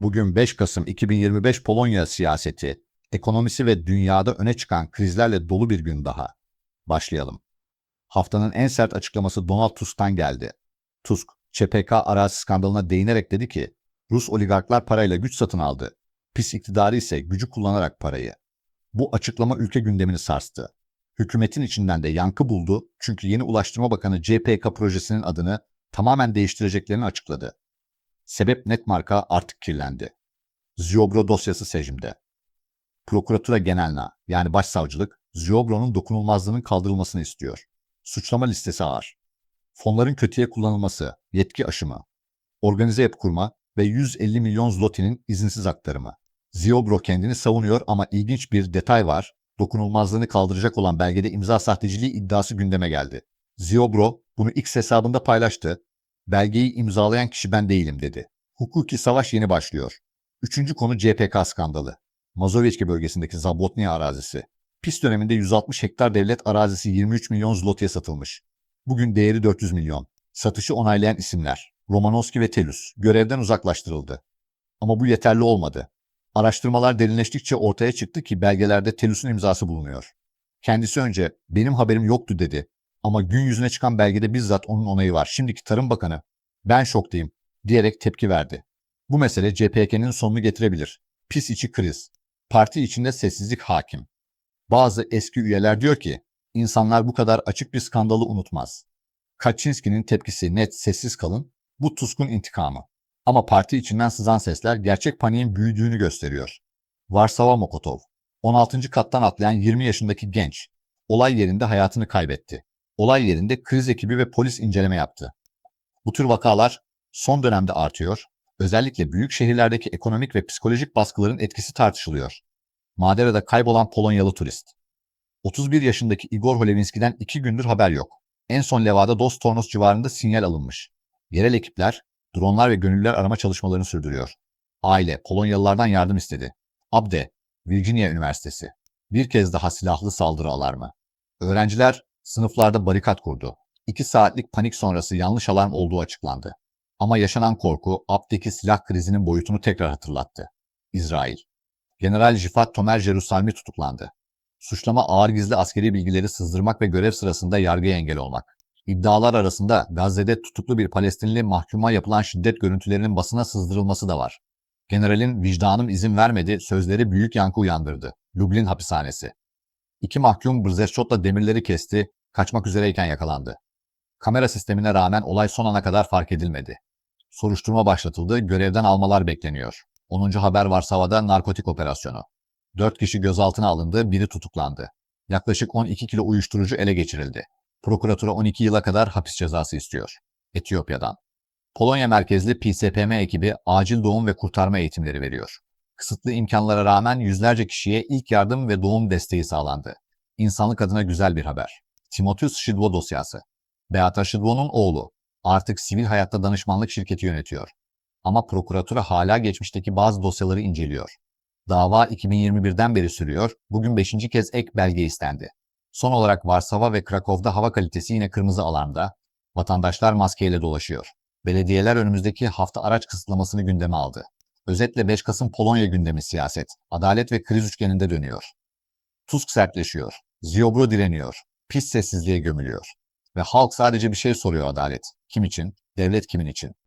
Bugün 5 Kasım 2025 Polonya siyaseti, ekonomisi ve dünyada öne çıkan krizlerle dolu bir gün daha. Başlayalım. Haftanın en sert açıklaması Donald Tusk'tan geldi. Tusk, ÇPK arazi skandalına değinerek dedi ki, Rus oligarklar parayla güç satın aldı. Pis iktidarı ise gücü kullanarak parayı. Bu açıklama ülke gündemini sarstı. Hükümetin içinden de yankı buldu çünkü yeni Ulaştırma Bakanı CPK projesinin adını tamamen değiştireceklerini açıkladı. Sebep net marka artık kirlendi. Ziobro dosyası secimde. Prokuratura Genelna yani başsavcılık Ziobro'nun dokunulmazlığının kaldırılmasını istiyor. Suçlama listesi ağır. Fonların kötüye kullanılması, yetki aşımı, organize yapı kurma ve 150 milyon zlotinin izinsiz aktarımı. Ziobro kendini savunuyor ama ilginç bir detay var. Dokunulmazlığını kaldıracak olan belgede imza sahteciliği iddiası gündeme geldi. Ziobro bunu X hesabında paylaştı Belgeyi imzalayan kişi ben değilim dedi. Hukuki savaş yeni başlıyor. Üçüncü konu CPK skandalı. Mazoveçki bölgesindeki Zabotnia arazisi. PIS döneminde 160 hektar devlet arazisi 23 milyon zloty'ye satılmış. Bugün değeri 400 milyon. Satışı onaylayan isimler. Romanovski ve Telus görevden uzaklaştırıldı. Ama bu yeterli olmadı. Araştırmalar derinleştikçe ortaya çıktı ki belgelerde Telus'un imzası bulunuyor. Kendisi önce benim haberim yoktu dedi ama gün yüzüne çıkan belgede bizzat onun onayı var. Şimdiki Tarım Bakanı ben şoktayım diyerek tepki verdi. Bu mesele CPK'nin sonunu getirebilir. Pis içi kriz. Parti içinde sessizlik hakim. Bazı eski üyeler diyor ki insanlar bu kadar açık bir skandalı unutmaz. Kaczynski'nin tepkisi net sessiz kalın bu Tusk'un intikamı. Ama parti içinden sızan sesler gerçek paniğin büyüdüğünü gösteriyor. Varsava Mokotov, 16. kattan atlayan 20 yaşındaki genç, olay yerinde hayatını kaybetti olay yerinde kriz ekibi ve polis inceleme yaptı. Bu tür vakalar son dönemde artıyor, özellikle büyük şehirlerdeki ekonomik ve psikolojik baskıların etkisi tartışılıyor. Madera'da kaybolan Polonyalı turist. 31 yaşındaki Igor Holevinski'den iki gündür haber yok. En son levada Dostornos civarında sinyal alınmış. Yerel ekipler, dronlar ve gönüllüler arama çalışmalarını sürdürüyor. Aile, Polonyalılardan yardım istedi. Abde, Virginia Üniversitesi. Bir kez daha silahlı saldırı alarmı. Öğrenciler Sınıflarda barikat kurdu. İki saatlik panik sonrası yanlış alarm olduğu açıklandı. Ama yaşanan korku Abd'deki silah krizinin boyutunu tekrar hatırlattı. İsrail. General Jifat Tomer Jerusalmi tutuklandı. Suçlama ağır gizli askeri bilgileri sızdırmak ve görev sırasında yargıya engel olmak. İddialar arasında Gazze'de tutuklu bir Palestinli mahkuma yapılan şiddet görüntülerinin basına sızdırılması da var. Generalin vicdanım izin vermedi sözleri büyük yankı uyandırdı. Lublin hapishanesi. İki mahkum Brzeşot'la demirleri kesti, kaçmak üzereyken yakalandı. Kamera sistemine rağmen olay son ana kadar fark edilmedi. Soruşturma başlatıldı, görevden almalar bekleniyor. 10. haber Varsava'da narkotik operasyonu. 4 kişi gözaltına alındı, biri tutuklandı. Yaklaşık 12 kilo uyuşturucu ele geçirildi. Prokuratura 12 yıla kadar hapis cezası istiyor. Etiyopya'dan. Polonya merkezli PSPM ekibi acil doğum ve kurtarma eğitimleri veriyor. Kısıtlı imkanlara rağmen yüzlerce kişiye ilk yardım ve doğum desteği sağlandı. İnsanlık adına güzel bir haber. Timotheus Şidvo dosyası. Beata Şidvo'nun oğlu. Artık sivil hayatta danışmanlık şirketi yönetiyor. Ama prokuratura hala geçmişteki bazı dosyaları inceliyor. Dava 2021'den beri sürüyor, bugün 5. kez ek belge istendi. Son olarak Varsava ve Krakow'da hava kalitesi yine kırmızı alanda, vatandaşlar maskeyle dolaşıyor. Belediyeler önümüzdeki hafta araç kısıtlamasını gündeme aldı. Özetle 5 Kasım Polonya gündemi siyaset, adalet ve kriz üçgeninde dönüyor. Tusk sertleşiyor, Ziobro direniyor, pis sessizliğe gömülüyor. Ve halk sadece bir şey soruyor adalet. Kim için? Devlet kimin için?